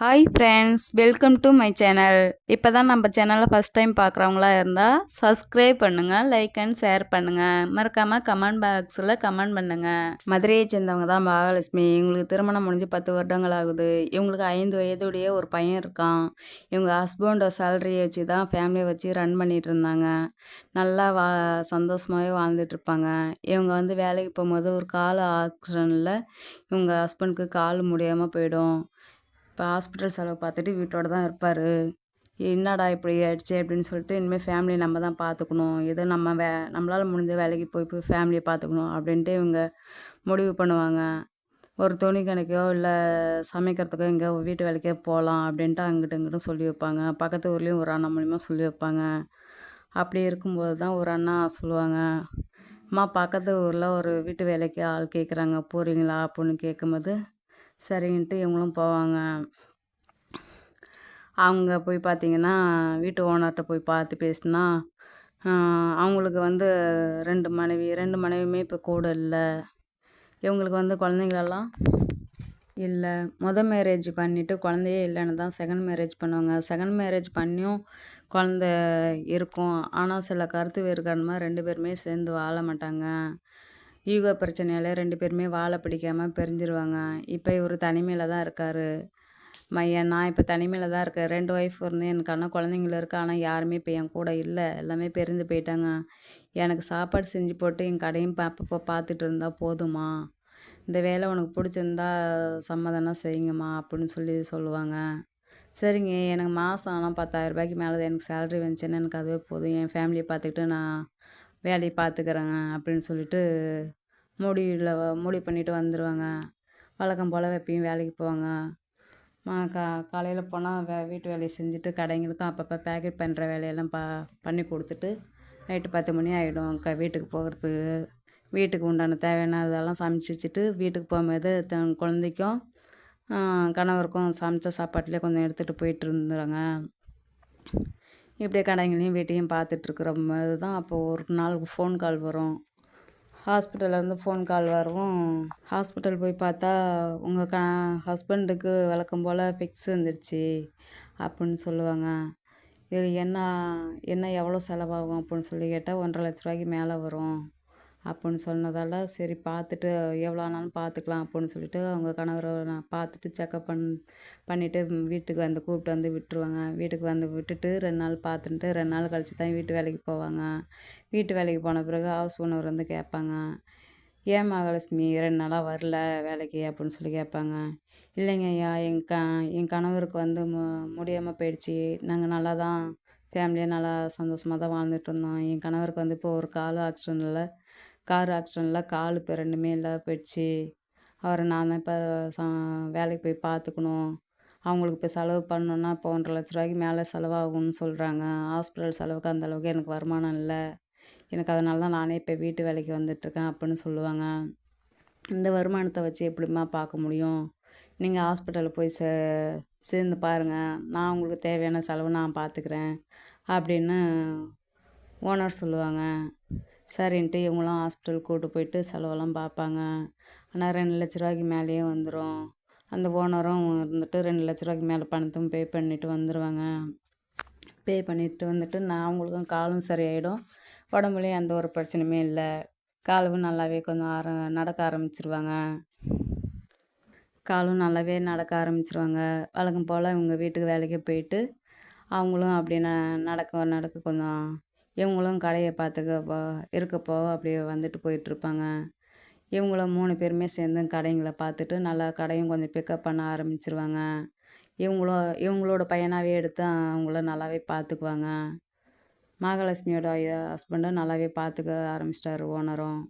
Hi friends welcome to my channel இப்போ தான் நம்ம சேனலை ஃபஸ்ட் டைம் பார்க்குறவங்களா இருந்தால் சப்ஸ்கிரைப் பண்ணுங்கள் லைக் அண்ட் ஷேர் பண்ணுங்கள் மறக்காமல் கமெண்ட் பாக்ஸில் கமெண்ட் பண்ணுங்கள் மதுரையை சேர்ந்தவங்க தான் மகாலட்சுமி இவங்களுக்கு திருமணம் முடிஞ்சு பத்து வருடங்கள் ஆகுது. இவங்களுக்கு ஐந்து வயதுடைய ஒரு பையன் இருக்கான். இவங்க ஹஸ்பண்டோ சேலரியை வச்சு தான் ஃபேமிலியை வச்சு ரன் பண்ணிகிட்டு இருந்தாங்க. நல்லா வா சந்தோஷமாகவே வாழ்ந்துட்டு இருப்பாங்க. இவங்க வந்து வேலைக்கு போகும்போது ஒரு கால் ஆக்சிடென்ட்டில் இவங்க ஹஸ்பண்டுக்கு கால் முடியாமல் போயிடும். இப்போ ஹாஸ்பிட்டல் செலவு பார்த்துட்டு வீட்டோட தான் இருப்பார். என்னடா இப்படி ஆயிடுச்சு அப்படின்னு சொல்லிட்டு இனிமேல் ஃபேமிலியை நம்ம தான் பார்த்துக்கணும். ஏதோ நம்ம வே நம்மளால் முடிஞ்ச வேலைக்கு போய் போய் ஃபேமிலியை பார்த்துக்கணும் அப்படின்ட்டு இவங்க முடிவு பண்ணுவாங்க. ஒரு துணி கணக்கோ இல்லை சமைக்கிறதுக்கோ எங்கேயோ வீட்டு வேலைக்கே போகலாம் அப்படின்ட்டு அங்கிட்ட இங்கிட்டும் சொல்லி வைப்பாங்க. பக்கத்து ஊர்லேயும் ஒரு அண்ணா மூலிமா சொல்லி வைப்பாங்க. அப்படி இருக்கும்போது தான் ஒரு அண்ணா சொல்லுவாங்க அம்மா பக்கத்து ஊரில் ஒரு வீட்டு வேலைக்கு ஆள் கேட்குறாங்க போகிறீங்களா அப்படின்னு கேட்கும்போது சரின்ட்டு இவங்களும் போவாங்க. அவங்க போய் பார்த்தீங்கன்னா வீட்டு ஓனர்கிட்ட போய் பார்த்து பேசினா அவங்களுக்கு வந்து ரெண்டு மனைவி ரெண்டு மனைவியுமே இப்போ கூட இல்லை. இவங்களுக்கு வந்து குழந்தைங்களெல்லாம் இல்லை. மொதல் மேரேஜ் பண்ணிவிட்டு குழந்தையே இல்லைன்னு தான் செகண்ட் மேரேஜ் பண்ணுவாங்க. செகண்ட் மேரேஜ் பண்ணியும் குழந்த இருக்கும். ஆனால் சில கருத்து வேறுகாரணமாக ரெண்டு பேருமே சேர்ந்து வாழ மாட்டாங்க. ஈகோ பிரச்சனையால் ரெண்டு பேருமே வாழை பிடிக்காமல் பிரிஞ்சிருவாங்க. இப்போ இவர் தனிமையில் தான் இருக்கார். மையன் நான் இப்போ தனிமையில் தான் இருக்கேன். ரெண்டு ஒய்ஃப் இருந்து எனக்கு ஆனால் குழந்தைங்கள இருக்கு. ஆனால் யாருமே இப்போ என் கூட இல்லை. எல்லாமே பிரிந்து போயிட்டாங்க. எனக்கு சாப்பாடு செஞ்சு போட்டு என் கடையும் அப்பப்போ பார்த்துட்டு இருந்தால் போதுமா? இந்த வேலை உனக்கு பிடிச்சிருந்தா சம்மதம்னா செய்யுங்கம்மா அப்படின்னு சொல்லி சொல்லுவாங்க. சரிங்க எனக்கு மாதம் ஆனால் பத்தாயிரரூபாய்க்கு மேலே எனக்கு சேலரி வந்துச்சுன்னா எனக்கு அதுவே போதும். என் ஃபேமிலியை பார்த்துக்கிட்டு நான் வேலையை பார்த்துக்கிறேங்க அப்படின்னு சொல்லிட்டு முடிவில் முடிவு பண்ணிவிட்டு வந்துடுவாங்க வழக்கம் போல் எப்பயும் வேலைக்கு போவாங்க. கா காலையில் போனால் வே வீட்டு வேலையை செஞ்சுட்டு கடைங்களுக்கும் அப்பப்போ பேக்கெட் பண்ணுற வேலையெல்லாம் ப பண்ணி கொடுத்துட்டு நைட்டு பத்து மணி ஆகிடும் க வீட்டுக்கு போகிறதுக்கு. வீட்டுக்கு உண்டான தேவையான இதெல்லாம் சமைச்சி வச்சுட்டு வீட்டுக்கு போகும்போது தன் குழந்தைக்கும் கணவருக்கும் சமைச்ச சாப்பாட்டிலே கொஞ்சம் எடுத்துகிட்டு போயிட்டு இருந்துடுறாங்க. இப்படியே கடைங்களையும் வீட்டையும் பார்த்துட்ருக்குற மாதிரி தான் அப்போது ஒரு நாள் ஃபோன் கால் வரும். ஹாஸ்பிட்டல்லேருந்து ஃபோன் கால் வரும். ஹாஸ்பிட்டல் போய் பார்த்தா உங்கள் க ஹஸ்பண்டுக்கு வழக்கம் போல் ஃபிக்ஸ் வந்துடுச்சு அப்படின்னு சொல்லுவாங்க. இது என்ன என்ன எவ்வளோ செலவாகும்? அப்படின்னு சொல்லி கேட்டால் ஒன்றரை லட்ச ரூபாய்க்கு மேலே வரும். அப்படின்னு சொன்னதால் சரி பார்த்துட்டு எவ்வளோ ஆனாலும் பார்த்துக்கலாம் அப்படின்னு சொல்லிட்டு அவங்க கணவரை நான் பார்த்துட்டு செக்கப் பண் பண்ணிவிட்டு வீட்டுக்கு வந்து கூப்பிட்டு வந்து விட்டுருவாங்க. வீட்டுக்கு வந்து விட்டுட்டு ரெண்டு நாள் பார்த்துட்டு ரெண்டு நாள் கழித்து தான் வீட்டு வேலைக்கு போவாங்க. வீட்டு வேலைக்கு போன பிறகு ஹவுஸ் ஓனர் வந்து கேட்பாங்க ஏன் மகாலட்சுமி ரெண்டு நாளாக வரல வேலைக்கு? அப்படின்னு சொல்லி கேட்பாங்க. இல்லைங்க ஐயா என் க என் கணவருக்கு வந்து மு முடியாமல் போயிடுச்சு. நாங்கள் நல்லா தான் ஃபேமிலியாக நல்லா சந்தோஷமாக தான் வாழ்ந்துட்டு இருந்தோம். என் கணவருக்கு வந்து இப்போ ஒரு கால் ஆக்சிடெண்ட்டில் கார் ஆக்சிடெண்ட்டில் கால் இப்போ ரெண்டுமே இல்லாத போயிடுச்சு. அவரை நான் தான் இப்போ சா வேலைக்கு போய் பார்த்துக்கணும். அவங்களுக்கு இப்போ செலவு பண்ணணுன்னா இப்போ ஒன்றரை லட்ச ரூபாய்க்கு மேலே செலவாகும்னு சொல்கிறாங்க ஹாஸ்பிட்டல் செலவுக்கு அந்தளவுக்கு எனக்கு வருமானம் இல்லை. எனக்கு அதனால தான் நானே இப்போ வீட்டு வேலைக்கு வந்துட்டுருக்கேன் அப்படின்னு சொல்லுவாங்க. இந்த வருமானத்தை வச்சு எப்படிம்மா பார்க்க முடியும்? நீங்கள் ஹாஸ்பிட்டலில் போய் சே சேர்ந்து பாருங்கள் நான் உங்களுக்கு தேவையான செலவு நான் பார்த்துக்கிறேன் அப்படின்னு ஓனர் சொல்லுவாங்க. சரின்ட்டு இவங்களும் ஹாஸ்பிட்டல் கூட்டு போயிட்டு செலவெல்லாம் பார்ப்பாங்க. ஆனால் ரெண்டு லட்ச ரூபாய்க்கு மேலேயே வந்துடும் அந்த ஓனரும் இருந்துட்டு ரெண்டு லட்ச ரூபாய்க்கு மேலே பணத்தும் பே பண்ணிவிட்டு வந்துடுவாங்க பே பண்ணிவிட்டு வந்துட்டு நான் அவங்களுக்கும் காலும் சரியாயிடும். உடம்புலையும் எந்த ஒரு பிரச்சனையுமே இல்லை. காலும் நல்லாவே கொஞ்சம் ஆர நடக்க ஆரம்பிச்சிருவாங்க. காலும் நல்லாவே நடக்க ஆரம்பிச்சிருவாங்க. வழக்கம் போல் இவங்க வீட்டுக்கு வேலைக்கு போயிட்டு அவங்களும் அப்படி ந நடக்க நடக்க கொஞ்சம் இவங்களும் கடையை பார்த்துக்க இருக்கப்போ அப்படியே வந்துட்டு போயிட்டுருப்பாங்க. இவங்களும் மூணு பேருமே சேர்ந்து கடைங்களை பார்த்துட்டு நல்லா கடையும் கொஞ்சம் பிக்கப் பண்ண ஆரம்பிச்சிருவாங்க. இவங்களும் இவங்களோட பையனாகவே எடுத்து அவங்கள நல்லாவே பார்த்துக்குவாங்க. மகாலட்சுமியோட ஹஸ்பண்டும் நல்லாவே பார்த்துக்க ஆரம்பிச்சிட்டாரு ஓனரும்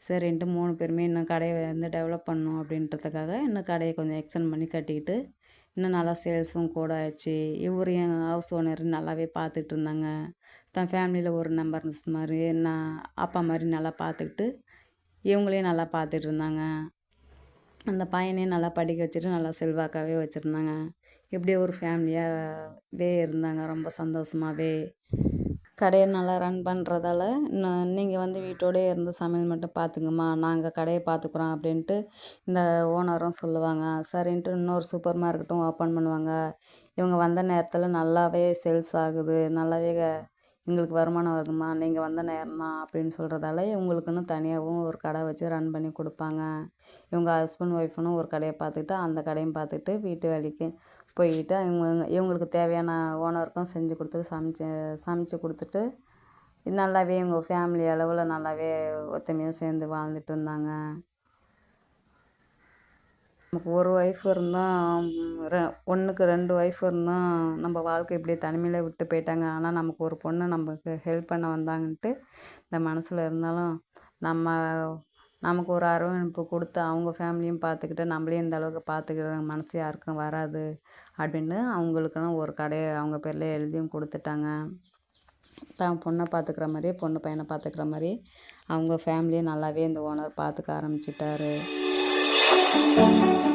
சரின்ட்டு மூணு பேருமே இன்னும் கடையை வந்து டெவலப் பண்ணணும் அப்படின்றதுக்காக இன்னும் கடையை கொஞ்சம் எக்ஸ்டெண்ட் பண்ணி கட்டிக்கிட்டு இன்னும் நல்லா சேல்ஸும் கூட ஆயிடுச்சு இவரையும் ஹவுஸ் ஓனர் நல்லாவே பார்த்துட்டு இருந்தாங்க. தன் ஃபேமிலியில் ஒரு நம்பர் மிஸ் மாதிரி நான் அப்பா மாதிரி நல்லா பார்த்துக்கிட்டு இவங்களையும் நல்லா பார்த்துட்டு இருந்தாங்க. அந்த பையனையும் நல்லா படிக்க வச்சுட்டு நல்லா செல்வாக்காகவே வச்சுருந்தாங்க. இப்படியே ஒரு ஃபேமிலியாகவே இருந்தாங்க. ரொம்ப சந்தோஷமாகவே கடையை நல்லா ரன் பண்ணுறதால நீங்கள் வந்து வீட்டோடயே இருந்து சமையல் மட்டும் பார்த்துங்கம்மா. நாங்கள் கடையை பார்த்துக்குறோம் அப்படின்ட்டு இந்த ஓனரும் சொல்லுவாங்க. சரின்ட்டு இன்னொரு சூப்பர் மார்க்கெட்டும் ஓப்பன் பண்ணுவாங்க. இவங்க வந்த நேரத்தில் நல்லாவே சேல்ஸ் ஆகுது. நல்லாவே எங்களுக்கு வருமானம் வருதும்மா நீங்கள் வந்த நேரம் தான் அப்படின்னு சொல்கிறதால இவங்களுக்குன்னு தனியாகவும் ஒரு கடை வச்சு ரன் பண்ணி கொடுப்பாங்க. இவங்க ஹஸ்பண்ட் ஒய்ஃபுன்னு ஒரு கடையை பார்த்துக்கிட்டு அந்த கடையும் பார்த்துக்கிட்டு வீட்டு வேலைக்கு போய்கிட்டு இவங்க இவங்களுக்கு தேவையான ஓனருக்கும் செஞ்சு கொடுத்துட்டு சமைச்சு சமைச்சு கொடுத்துட்டு நல்லாவே இவங்க ஃபேமிலி அளவில் நல்லாவே ஒத்துமையாக சேர்ந்து வாழ்ந்துட்டு இருந்தாங்க. நமக்கு ஒரு ஒய்ஃப் இருந்தால் ரெ ஒன்றுக்கு ரெண்டு ஒய்ஃப் இருந்தால் நம்ம வாழ்க்கை இப்படி தனிமையில் விட்டு போயிட்டாங்க. ஆனால் நமக்கு ஒரு பொண்ணு நமக்கு ஹெல்ப் பண்ண வந்தாங்கன்ட்டு இந்த மனசில் இருந்தாலும் நம்ம நமக்கு ஒரு அரவணைப்பு கொடுத்து அவங்க ஃபேமிலியும் பார்த்துக்கிட்டு நம்மளையும் இந்த அளவுக்கு பார்த்துக்கிற மனசு யாருக்கும் வராது அப்படின்னு அவங்களுக்குன்னு ஒரு கடையை அவங்க பேரில் எழுதியும் கொடுத்துட்டாங்க. தான் பொண்ணை பார்த்துக்கிற மாதிரி பொண்ணு பையனை பார்த்துக்கிற மாதிரி அவங்க ஃபேமிலியை நல்லாவே இந்த ஓனர் பார்த்துக்க ஆரம்பிச்சிட்டாரு. Thank you.